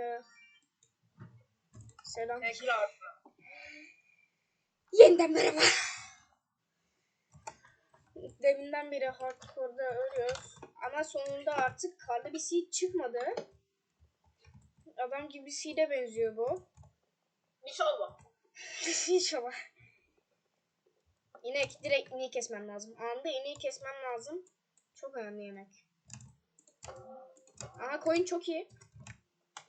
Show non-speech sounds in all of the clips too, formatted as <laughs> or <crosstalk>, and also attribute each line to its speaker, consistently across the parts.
Speaker 1: Yine. Selam.
Speaker 2: Tekrar.
Speaker 1: Yeniden merhaba. Deminden beri hardcore'da ölüyoruz. Ama sonunda artık karlı bir seed çıkmadı. Adam gibi bir seed'e benziyor bu.
Speaker 2: İnşallah. <laughs>
Speaker 1: İnşallah. İnek direkt ineği kesmem lazım. Anında ineği kesmem lazım. Çok önemli yemek. Aha coin çok iyi.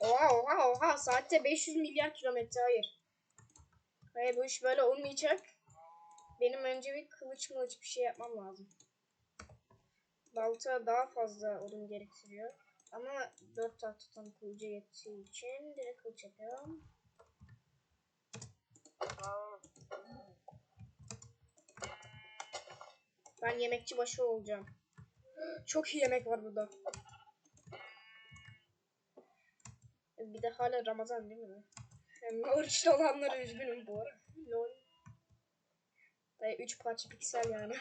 Speaker 1: Oha oha oha saatte 500 milyar kilometre hayır. Hayır bu iş böyle olmayacak. Benim önce bir kılıç mılıç bir şey yapmam lazım. Balta daha fazla odun gerektiriyor. Ama 4 tahtadan kılıca yettiği için direkt kılıç yapıyorum. Ben yemekçi başı olacağım. Çok iyi yemek var burada. Bir de hala Ramazan değil mi? Hem oruçlu olanlara üzgünüm bu ara. Lol. Dayı 3 parça piksel yani.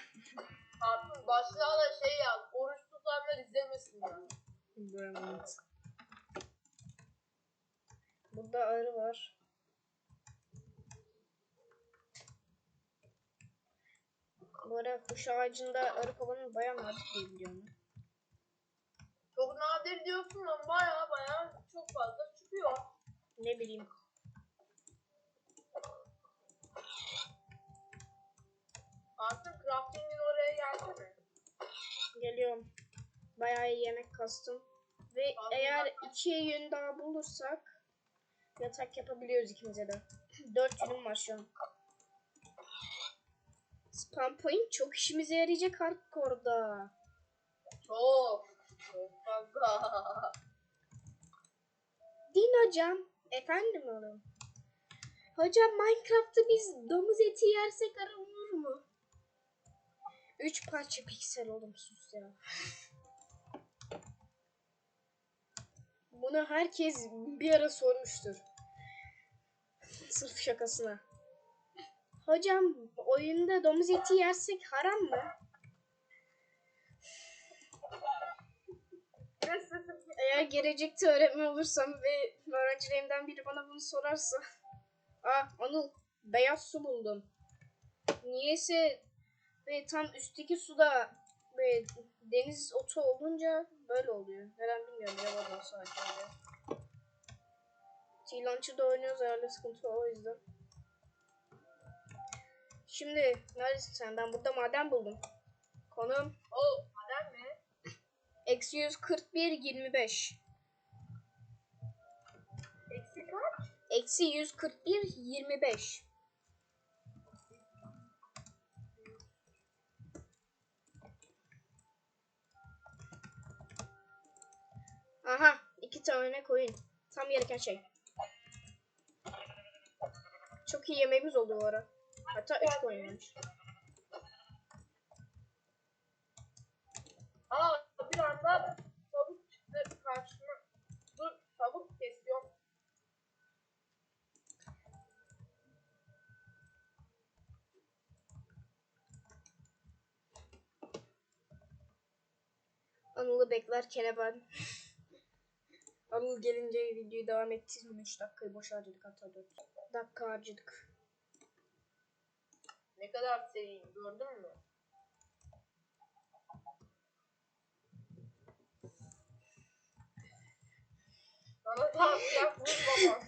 Speaker 2: Abi başlığa da şey yaz. Oruç tutanlar izlemesin ya.
Speaker 1: Evet. Burada arı var. Bu ara kuş ağacında arı kovanı bayağı nadir diye biliyorum.
Speaker 2: Çok nadir diyorsun ama baya baya çok fazla çıkıyor.
Speaker 1: Ne bileyim.
Speaker 2: Artık crafting'in oraya gelsene.
Speaker 1: Geliyorum. Bayağı iyi yemek kastım. Ve
Speaker 2: Abi
Speaker 1: eğer iki yün daha bulursak yatak yapabiliyoruz ikimize de. <clears throat> Dört yünüm var şu an. Spam point çok işimize yarayacak hardcore'da.
Speaker 2: Çok. Çok fazla. <laughs>
Speaker 1: Din hocam. Efendim oğlum. Hocam Minecraft'ta biz domuz eti yersek aranır mu? Üç parça piksel oğlum sus ya. Bunu herkes bir ara sormuştur. Sırf şakasına. Hocam oyunda domuz eti yersek haram mı? Eğer gelecekte öğretmen olursam ve öğrencilerimden biri bana bunu sorarsa. Aa Anıl beyaz su buldum. Niyeyse ve tam üstteki suda ve deniz otu olunca böyle oluyor. Neden bilmiyorum ya bana olsa öyle. T-Launcher'da oynuyoruz herhalde sıkıntı o yüzden. Şimdi neredesin sen? Ben burada maden buldum. Konum
Speaker 2: O madem mi?
Speaker 1: Eksi 141 25.
Speaker 2: Eksik kaç?
Speaker 1: Eksi 141 25. Aha iki tane koyun. Tam gereken şey. Çok iyi yemeğimiz oldu bu ara. Hatta üç koyun olmuş.
Speaker 2: Aa bir anda tavuk çıktı karşıma. Dur tavuk kesiyorum.
Speaker 1: Anıl'ı beklerken ben. <laughs> Anıl gelince videoyu devam ettirdim. 3 dakikayı boş harcadık hatta 4 dakika harcadık.
Speaker 2: Ne kadar seriyim gördün mü? Bana tavsiye vurma.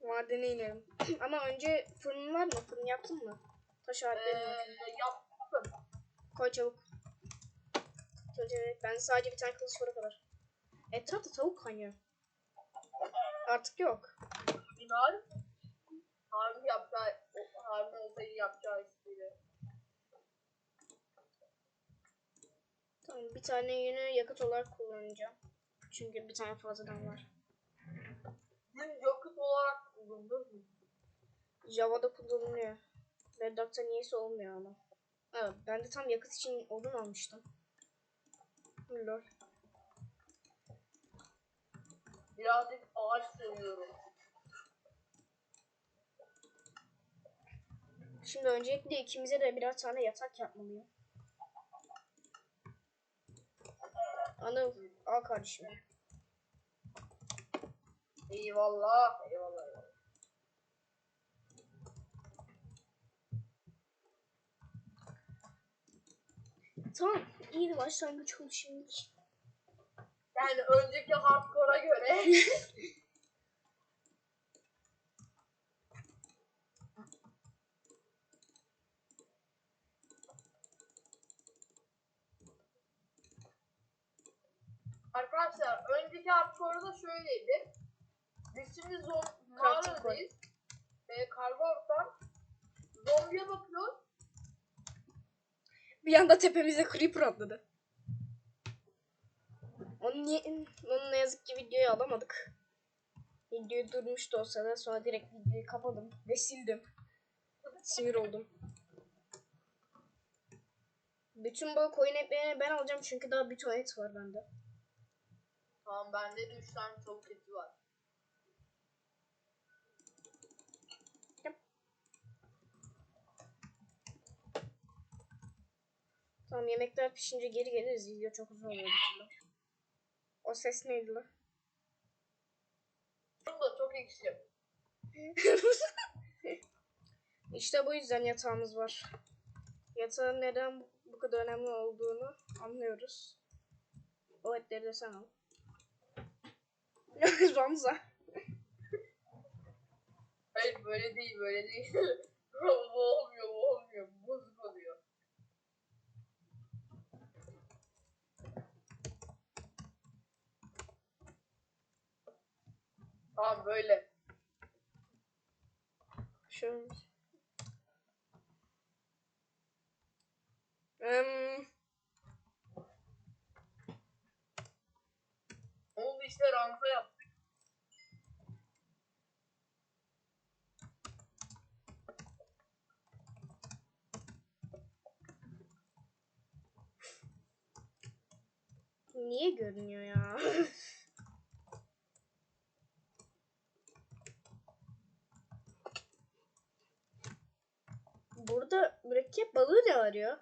Speaker 1: Madene inelim. <clears throat> Ama önce fırın var mı? Fırın yaptın mı? Taş aletlerim var.
Speaker 2: Eee yaptım.
Speaker 1: Koy çabuk. Ben sadece bir tane kılıç var o kadar. Etrafta tavuk kaynıyor. Artık yok.
Speaker 2: Binar. Harun yapacağı, Harun olsaydı yapacağı istiyor.
Speaker 1: Tamam bir tane yünü yakıt olarak kullanacağım. Çünkü bir tane fazladan var.
Speaker 2: Gün yakıt olarak kullanılır mı?
Speaker 1: Java'da kullanılıyor. Redact'ta niyeyse olmuyor ama. Evet, ben de tam yakıt için odun almıştım. Lol.
Speaker 2: Birazcık ağaç seviyorum.
Speaker 1: Şimdi öncelikle ikimize de birer tane yatak yapmalıyım. Anıl Al kardeşim.
Speaker 2: Eyvallah. Eyvallah. eyvallah.
Speaker 1: Tamam iyi bir başlangıç oldu şimdi.
Speaker 2: Yani önceki hardcore'a göre <laughs> Arkadaşlar önceki hardcore'da şöyleydi. Biz şimdi zom mağaradayız. Ee, kargo ortam. Zombiye bakıyoruz.
Speaker 1: Bir anda tepemize creeper atladı. Onu niye, onu ne yazık ki videoya alamadık. Video durmuştu o sırada sonra direkt videoyu kapadım ve sildim. Sinir oldum. Bütün bu koyun etlerini ben alacağım çünkü daha bir ton et var bende.
Speaker 2: Tamam bende de 3 tane tavuk eti var.
Speaker 1: Tamam yemekler pişince geri geliriz. Video çok uzun oluyor. O ses neydi lan?
Speaker 2: Bunun da çok ekşi. <laughs>
Speaker 1: işte bu yüzden yatağımız var. Yatağın neden bu kadar önemli olduğunu anlıyoruz. O etleri de sen al. <laughs> Ramza.
Speaker 2: Hayır böyle değil böyle değil. <laughs> bu olmuyor bu olmuyor. Bozuk oluyor. Tamam böyle.
Speaker 1: Şöyle. Em,
Speaker 2: Ne oldu işte ranza yaptık.
Speaker 1: niye görünüyor ya? <laughs> Burada mürekkep balığı ne arıyor?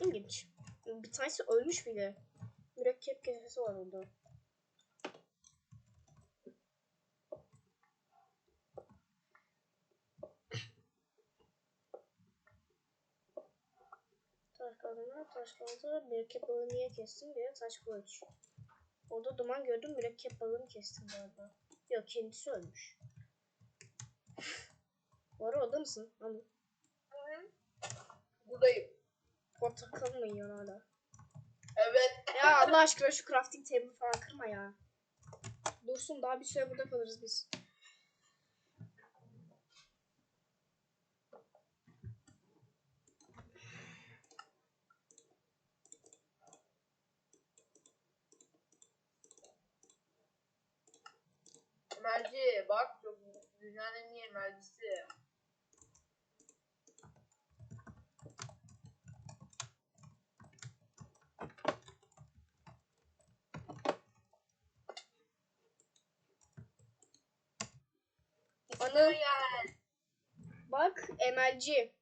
Speaker 1: İlginç. Bir tanesi ölmüş bile. Mürekkep kesesi var orada. Taş kazanlar, taş kazanlar, mürekkep balığı niye kestin diye taş kılıç. Orada duman gördüm, mürekkep balığını kestim galiba. Yok kendisi ölmüş. Ara orada mısın? Anladım.
Speaker 2: Buradayım.
Speaker 1: Portakal mı yiyorsun hala?
Speaker 2: Evet.
Speaker 1: Ya Allah aşkına şu crafting table falan kırma ya. Dursun daha bir süre burada kalırız biz.
Speaker 2: Emelci bak çok dünyanın en iyi emelcisi.
Speaker 1: Ana
Speaker 2: Gel.
Speaker 1: bak emelci.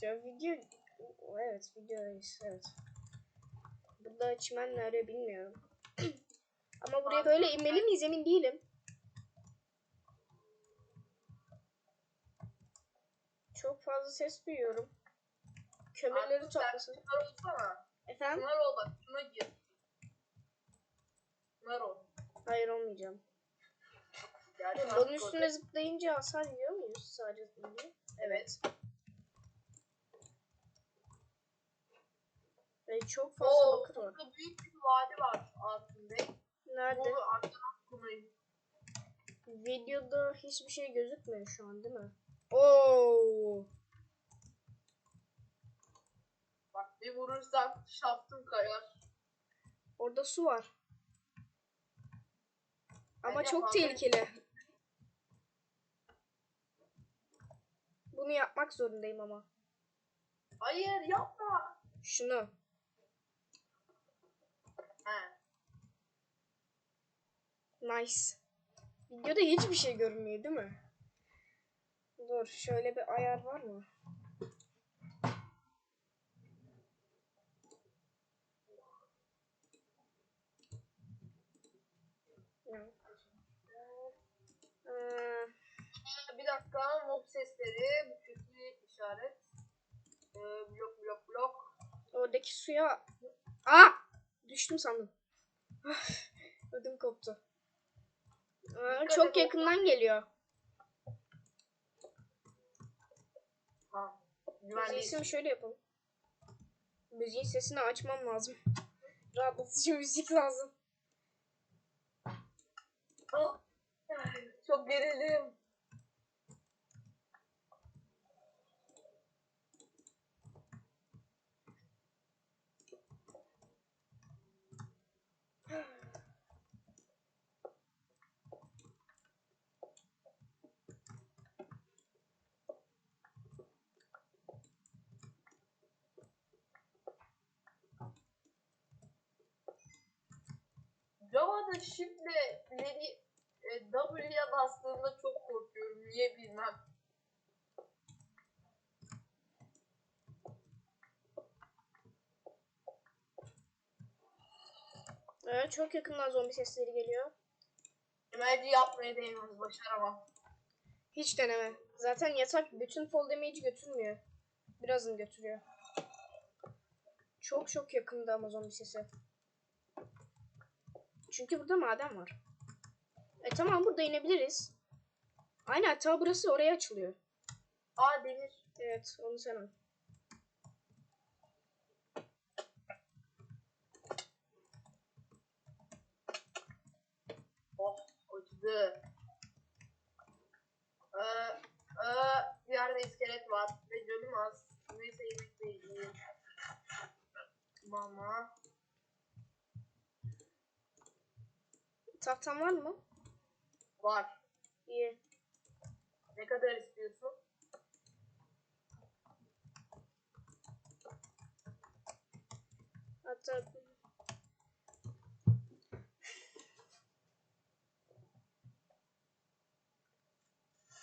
Speaker 1: Şu <laughs> video evet videodayız evet. Burada çimen nerede bilmiyorum. <clears throat> Ama buraya böyle inmeli miyiz emin değilim. Çok fazla ses duyuyorum. Kömürleri toplasın. Efendim?
Speaker 2: Şunlar ol bak şuna gir. Şunlar ol.
Speaker 1: Hayır olmayacağım.
Speaker 2: Yani
Speaker 1: Bunun üstüne zıplayınca hasar yiyor muyuz sadece zıplayınca? Evet. Ve çok fazla
Speaker 2: Oo,
Speaker 1: bakır var.
Speaker 2: burada büyük bir vadi var altında.
Speaker 1: Nerede?
Speaker 2: Bunu arkadan kullanayım.
Speaker 1: Videoda hiçbir şey gözükmüyor şu an değil mi? Oo.
Speaker 2: Bak bir vurursam şaftım kayar.
Speaker 1: Orada su var. Ama
Speaker 2: Bence
Speaker 1: çok tehlikeli. Bunu yapmak zorundayım ama.
Speaker 2: Hayır yapma.
Speaker 1: Şunu.
Speaker 2: He.
Speaker 1: Nice. Videoda hiçbir şey görünmüyor değil mi? Dur şöyle bir ayar var mı?
Speaker 2: Başka mob sesleri. Bu kötü işaret. Ee, blok blok blok.
Speaker 1: Oradaki suya... Aa! Düştüm sandım. Ah, Ödüm koptu. Aa,
Speaker 2: Dikkat
Speaker 1: çok
Speaker 2: et,
Speaker 1: yakından geliyor.
Speaker 2: Ha.
Speaker 1: Müziği
Speaker 2: Güvenliği.
Speaker 1: sesimi şöyle yapalım. Müziğin sesini açmam lazım. Rahatlatıcı müzik lazım.
Speaker 2: Ah. Çok gerildim. Java'da shift'le e, W'ye bastığımda çok korkuyorum. Niye bilmem.
Speaker 1: Evet, çok yakından zombi sesleri geliyor.
Speaker 2: Bence yapmaya değmez. Başaramam.
Speaker 1: Hiç deneme. Zaten yatak bütün fall damage'i götürmüyor. Birazını götürüyor. Çok çok yakında ama zombi sesi. Çünkü burada maden var. E tamam burada inebiliriz. Aynen ta burası oraya açılıyor.
Speaker 2: Aa demir.
Speaker 1: Evet onu sen al.
Speaker 2: Oh acıdı. Ee, ee, bir yerde iskelet var ve canım az. Neyse yemek de yiyeyim. Mama.
Speaker 1: Tahtan var mı?
Speaker 2: Var.
Speaker 1: İyi.
Speaker 2: Ne kadar istiyorsun?
Speaker 1: Hatta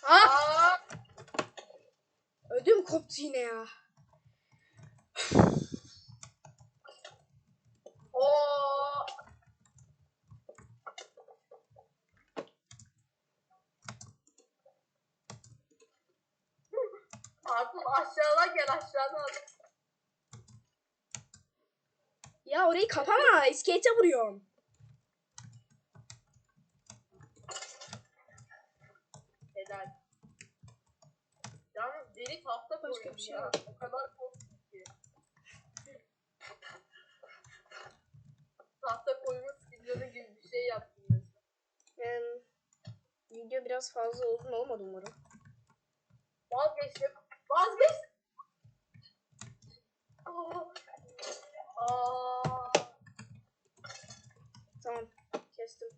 Speaker 1: Ah! Ödüm koptu yine ya.
Speaker 2: Oo! Artık aşağıdan gel aşağıdan.
Speaker 1: Ya orayı kapama. İskelete vuruyorum.
Speaker 2: Helal. Yalnız deri tahta
Speaker 1: bir şey
Speaker 2: ya.
Speaker 1: yok.
Speaker 2: O kadar korktum ki. tahta koyma skillleri gibi bir şey yaptım.
Speaker 1: Yani, video biraz fazla uzun olmadı umarım.
Speaker 2: Vazgeçtim. Aa. Aa.
Speaker 1: Tamam. Kestim.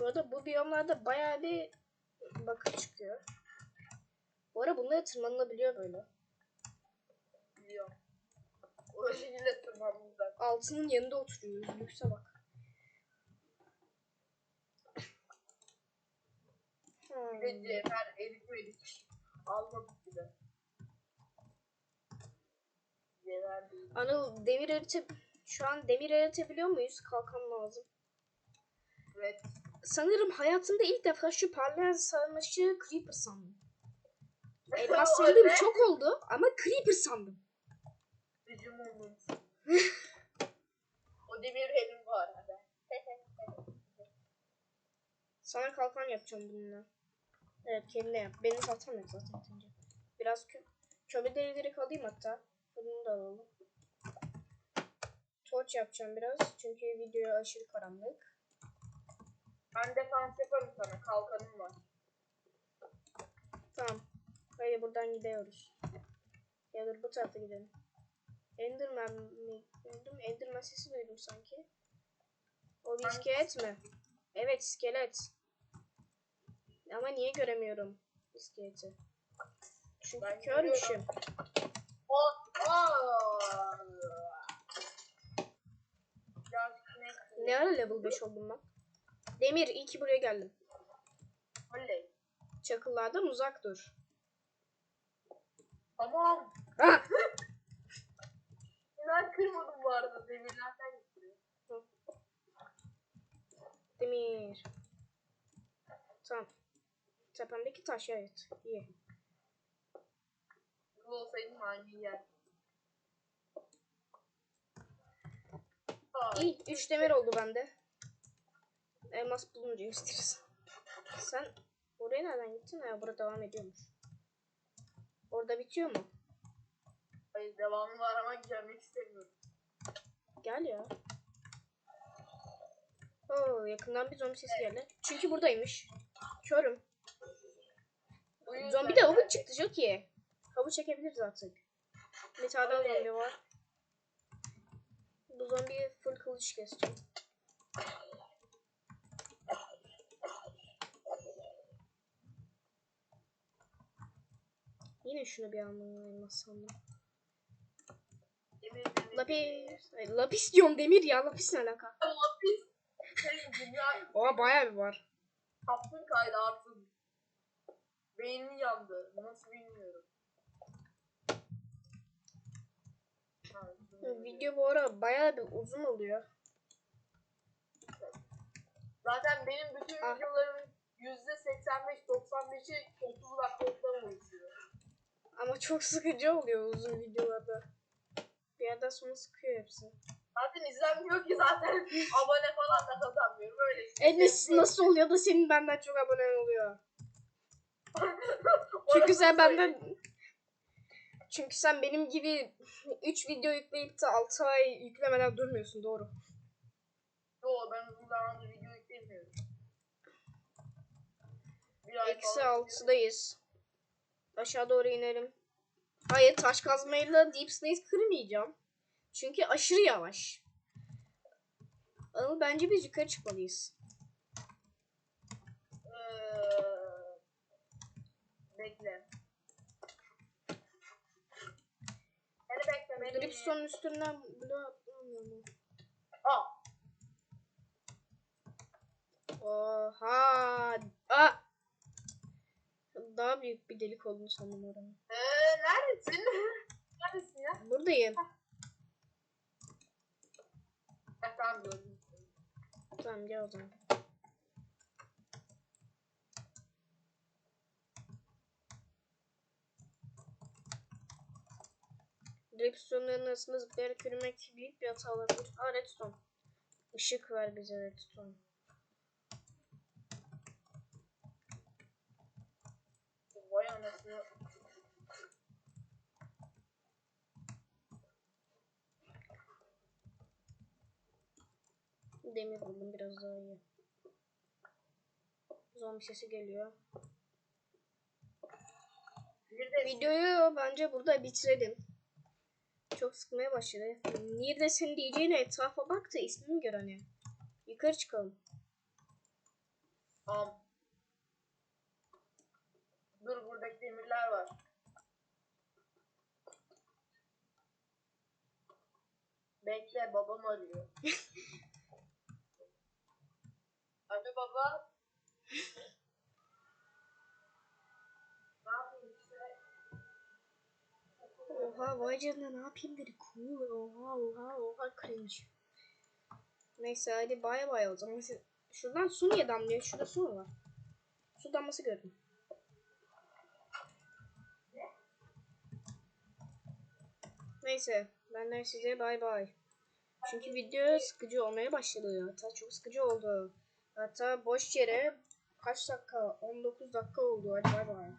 Speaker 1: Bu arada bu biyomlarda bayağı bir bakır çıkıyor. Bu ara bunlara tırmanılabiliyor böyle.
Speaker 2: Biliyorum. O şekilde tırmandım.
Speaker 1: Altının yanında oturuyoruz. Lükse bak. Hmm.
Speaker 2: cevher eritmedik. Almadık bile.
Speaker 1: Anıl demir erite... Şu an demir eritebiliyor muyuz? Kalkan lazım.
Speaker 2: Evet.
Speaker 1: Sanırım hayatımda ilk defa şu parlayan sarmaşı Creeper sandım. Elmas sandığım çok oldu ama Creeper sandım.
Speaker 2: Hücum moment. <laughs> o demir benim bu arada. <laughs>
Speaker 1: Sana kalkan yapacağım bununla. Evet kendine yap. Benim tahtam yok zaten. Biraz kö kömür derileri alayım hatta. Bunu da alalım. Torç yapacağım biraz. Çünkü video aşırı karanlık.
Speaker 2: Ben defans yaparım sana. Kalkanım var.
Speaker 1: Tamam. Haydi buradan gidiyoruz. Ya dur bu tarafa gidelim. Enderman mi? Gördüm. Enderman sesi duydum sanki. O bir iskelet mi? Evet iskelet. Ama niye göremiyorum iskeleti? Çünkü
Speaker 2: Ben
Speaker 1: körmüşüm.
Speaker 2: O, o. Ya ne?
Speaker 1: Level 5 oldum ben? Demir iyi ki buraya geldim.
Speaker 2: Oley.
Speaker 1: Çakıllardan uzak dur.
Speaker 2: Tamam.
Speaker 1: Ah! <laughs>
Speaker 2: Ben kırmadım bu arada. Demirlerden gitti.
Speaker 1: Demir. Tamam. Tepemdeki taş evet. İyi.
Speaker 2: Bu olsaydı hangi yer?
Speaker 1: İyi. Üç demir oldu bende. Elmas bulunca gösteririz. Sen oraya nereden gittin? Ha burada devam ediyormuş. Orada bitiyor mu?
Speaker 2: Hayır devamı var ama gelmek istemiyorum.
Speaker 1: Gel ya. Oo yakından bir zombi sesi geldi. Çünkü buradaymış. Körüm. Zombi de havuç çıktı çok iyi. Havuç çekebiliriz artık. Bir tane zombi var. Bu zombiye full kılıç keseceğim. Yine şunu bir almalıyım aslında.
Speaker 2: Demir demir.
Speaker 1: Lapis. Ay, lapis diyorum demir ya. Lapis ne alaka?
Speaker 2: Lapis. Senin dünya
Speaker 1: Oha bayağı bir var.
Speaker 2: kaptın kaydı artık. Beynim yandı. Nasıl bilmiyorum.
Speaker 1: Video bu ara bayağı bir uzun oluyor.
Speaker 2: Zaten benim bütün
Speaker 1: Ah.
Speaker 2: videolarımın %85-95'i 30 dakikalıktan oluşuyor.
Speaker 1: Ama çok sıkıcı oluyor uzun videolarda. Bir yerden sonra sıkıyor hepsi.
Speaker 2: Zaten izlenmiyor ki zaten <laughs> abone falan da kazanmıyorum. Öyle işte.
Speaker 1: Enes nasıl oluyor da senin benden çok abonen oluyor? <laughs> Çünkü sen benden çünkü sen benim gibi 3 video yükleyip de 6 ay yüklemeden durmuyorsun doğru.
Speaker 2: Yo ben uzun zamandır video yüklemiyorum.
Speaker 1: Eksi
Speaker 2: falan-
Speaker 1: 6'dayız. Aşağı doğru inelim. Hayır taş kazmayla Deep Snake kırmayacağım. Çünkü aşırı yavaş. Ama bence biz yukarı çıkmalıyız.
Speaker 2: Eee, Bekle. Beni bekle beni.
Speaker 1: Dripstone'un üstünden bloğa atlamıyorum.
Speaker 2: Aa,
Speaker 1: Oha. Aa. Daha büyük bir delik olduğunu sandım oranın.
Speaker 2: eee, neredesin? neredesin ya?
Speaker 1: Buradayım.
Speaker 2: Ha, tamam gördüm.
Speaker 1: Tamam gel o zaman. Dripstone'ların arasında zıplayarak yürümek büyük bir hata olabilir. Aa redstone. Işık ver bize redstone.
Speaker 2: Vay anasını.
Speaker 1: Demir buldum biraz daha iyi. Zombi sesi geliyor. Videoyu bence burada bitirelim. Çok sıkmaya başladı. Neredesin diyeceğine etrafa bak da ismini gör hani. Yukarı çıkalım.
Speaker 2: Tamam. Dur buradaki demirler var. Bekle babam arıyor. <laughs> Alo baba. ne yapayım işte?
Speaker 1: Oha vay canına ne yapayım dedi. Cool. Oha oha oha cringe. Neyse hadi bay bay o zaman. Siz- Şuradan su niye damlıyor? Şurada su mu var? Su damlası gördüm. Neyse benden size bay bay. Çünkü video sıkıcı olmaya başladı. Hatta çok sıkıcı oldu. Hatta boş yere kaç dakika? 19 dakika oldu. Hadi bay bay.